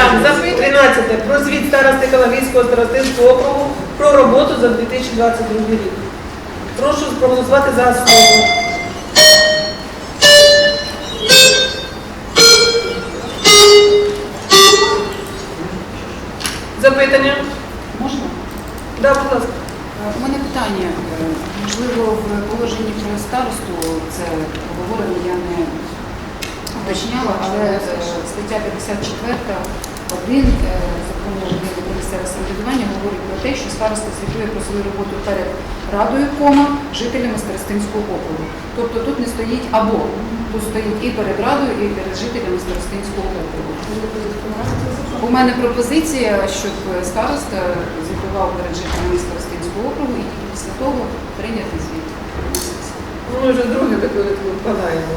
Так, за своє 13 про звіт старости Калавійського старостинського округу про роботу за 2022 рік. Прошу проголосувати за основу. Запитання? Можна? Да, будь ласка. Е, у мене питання. Е, можливо, в положенні про старосту це обговорення я не уточняла, але е, стаття 54 один е, закону України про місцеве самоврядування говорить про те, що староста звітує про свою роботу перед радою, кома, жителями Старостинського округу. Тобто тут не стоїть або, тут стоїть і перед радою, і перед жителями Старостинського округу. У мене пропозиція, щоб староста звітував перед жителями Старостинського округу і після того прийняти звіт. Ну, ми вже друге викладаємо.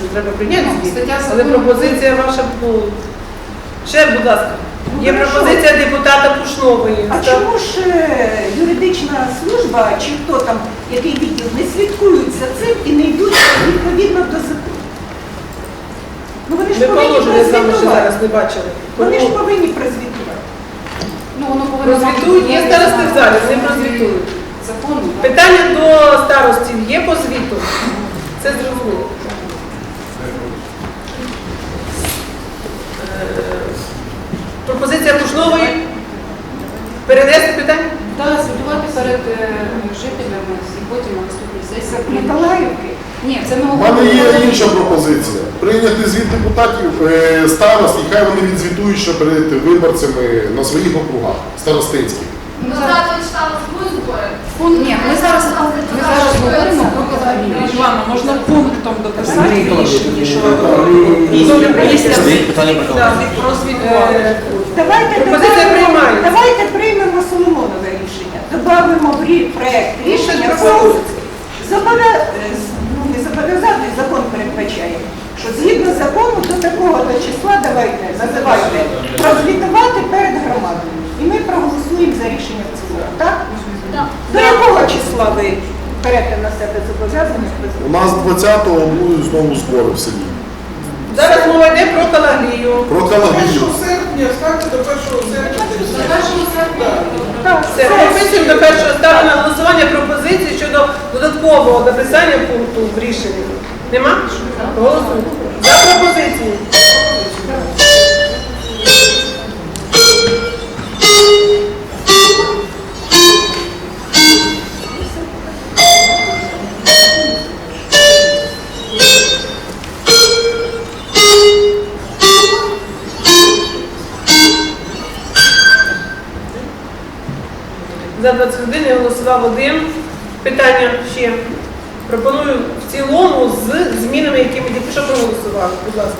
Вже треба прийняти. ну, звіт. стаття Але закону- пропозиція ваша, ну, ще, будь ласка. Ну, Є хорошо. пропозиція депутата Пушнової. А чому ж е, юридична служба чи хто там, який відділ, не слідкують за цим і не йдуть відповідно до закону? Ну вони ж Ми повинні положення з вами ще прозвітувати. зараз не бачили. Вони ж повинні прозвітувати. Ну, воно повинно Прозвітують, є старости в залі, прозвітують. Закону, так? Питання до старостів є по звіту? Це зрозуміло. Е, Пропозиція Пушнової. Перенести питання? Та звітувати перед е, жителями і потім на наступній сесії. Миколаївки. Ні, це ми У мене є інша пропозиція. Прийняти звіт депутатів е, старост, і хай вони відзвітують ще перед виборцями на своїх округах старостинських. Ну. Пункт- Ні, ми зараз, ми зараз говоримо про Івана, можна пунктом дописати в рішенні, що про звітування. Е, Давайте, Пропозиція ну, не зобов'язати, закон передбачає, що згідно закону до такого то числа давайте називайте прозвітувати перед громадою. І ми проголосуємо за рішення в цілому, так? До якого числа ви берете на себе зобов'язаність У нас 20-го будуть знову збори в селі. Зараз мова йде про калагрію. Про калагрію. серпня, ставте до 1 серпня. До першого серпня. Так, Все, прописуємо до першого ставлю на щодо додаткового написання пункту в рішенні. Нема? Голосуємо. За пропозицію. За 21 я голосував один. Питання ще. Пропоную в цілому з змінами, які ми тільки що проголосували. Будь ласка.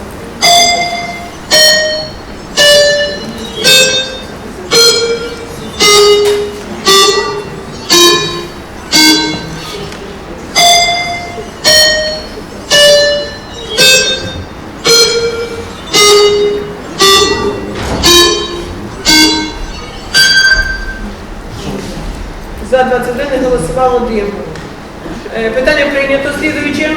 За 21 не голосував один. Е, Питання прийнято слідуюче.